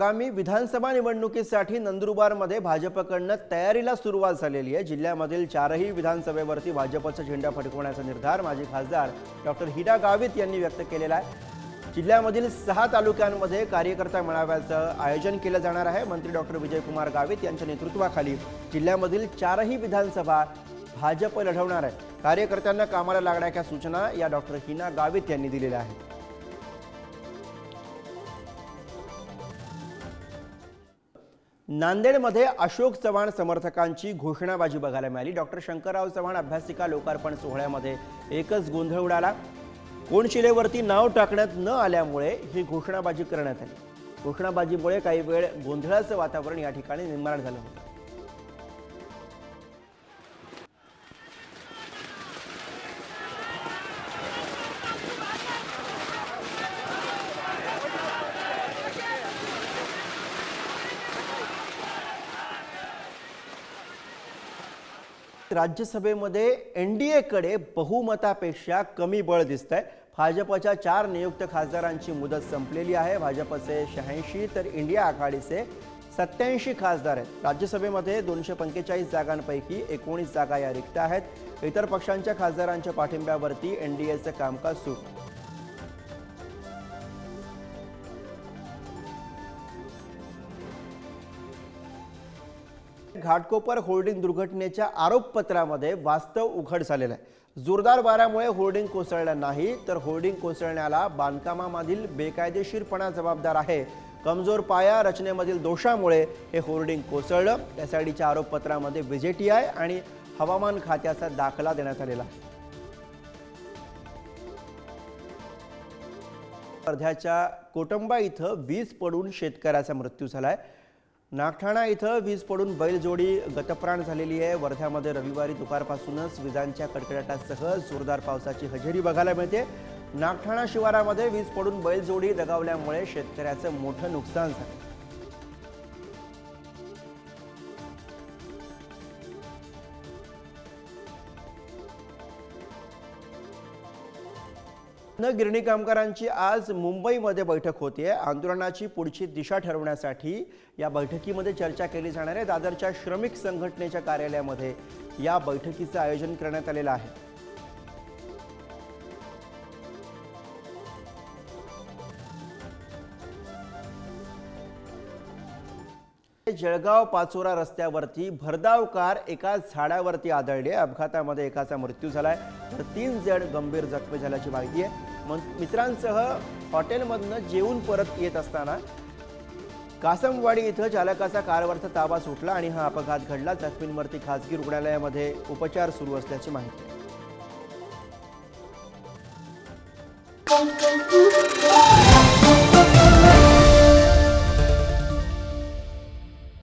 आगामी विधानसभा निवडणुकीसाठी नंदुरबारमध्ये भाजपकडनं तयारीला सुरुवात झालेली आहे. जिल्ह्यामधील चारही विधानसभेवरती भाजपचा झेंडा फडकवण्याचा निर्धार माजी खासदार डॉक्टर हिरा गावित यांनी व्यक्त केलेला आहे. जिल्ह्यामधील सहा तालुक्यांमध्ये कार्यकर्ता मेळाव्याचं आयोजन केलं जाणार आहे. मंत्री डॉक्टर विजयकुमार गावित यांच्या नेतृत्वाखाली जिल्ह्यामधील चारही विधानसभा भाजप लढवणार आहे. कार्यकर्त्यांना कामाला लागण्याच्या सूचना या डॉक्टर हिना गावित यांनी दिलेल्या आहेत. नांदेडमध्ये अशोक चव्हाण समर्थकांची घोषणाबाजी बघायला मिळाली. डॉक्टर शंकरराव चव्हाण अभ्यासिका लोकार्पण सोहळ्यामध्ये एकच गोंधळ उडाला. कोणशिलेवरती नाव टाकण्यात न आल्यामुळे ही घोषणाबाजी करण्यात आली. घोषणाबाजीमुळे काही वेळ गोंधळाचं वातावरण या ठिकाणी निर्माण झालं होतं. राज्यसभेमध्ये एन डी एकडे बहुमतापेक्षा कमी बळ दिसत आहे भाजपच्या चार नियुक्त खासदारांची मुदत संपलेली आहे. भाजपचे शहाऐंशी तर इंडिया आघाडीचे सत्याऐंशी खासदार आहेत. राज्यसभेमध्ये दोनशे पंचेचाळीस जागांपैकी एकोणीस जागा या रिक्त आहेत. इतर पक्षांच्या खासदारांच्या पाठिंब्यावरती एन डी एचं कामकाज सुरू. घाटकोपर होर्डिंग दुर्घटनेच्या आरोपपत्रामध्ये वास्तव उघड झालेलं आहे. जोरदार वाऱ्यामुळे होर्डिंग कोसळलं नाही तर होर्डिंग कोसळण्याला बांधकामामधील बेकायदेशीरपणा जबाबदार आहे. कमजोर पाया रचनेमधील दोषामुळे हे होर्डिंग कोसळलं. त्यासाठीच्या आरोपपत्रामध्ये विजेटीआय आणि हवामान खात्याचा दाखला देण्यात आलेला आहे. वर्ध्याच्या कोटंबा इथं वीज पडून शेतकऱ्याचा मृत्यू झालाय. नागठाणा इथं वीज पडून बैलजोडी गतप्राण झालेली आहे. वर्ध्यामध्ये रविवारी दुपारपासूनच विजांच्या कडकडाटासह जोरदार पावसाची हजेरी बघायला मिळते. नागठाणा शिवारामध्ये वीज पडून बैलजोडी दगावल्यामुळे शेतकऱ्याचं मोठं नुकसान झालं. न गिरणी कामगारांची आज मुंबईमध्ये बैठक होते आंदोलनाची पुढची दिशा ठरवण्यासाठी या बैठकीमध्ये चर्चा केली जाणार आहे. दादरच्या श्रमिक संघटनेच्या कार्यालयामध्ये या बैठकीचं आयोजन करण्यात आलेलं आहे. जळगाव पाचोरा रस्त्यावरती भरधाव कार एका झाडावरती आदळली अपघातामध्ये एकाचा मृत्यू झालाय. तर तीन जण गंभीर जखमी झाल्याची माहिती आहे. मग मित्रांसह हॉटेलमधनं जेवून परत येत असताना कासमवाडी इथं चालकाचा कारवरचा ताबा सुटला आणि हा अपघात घडला. जखमींवरती खासगी रुग्णालयामध्ये उपचार सुरू असल्याची माहिती. आहे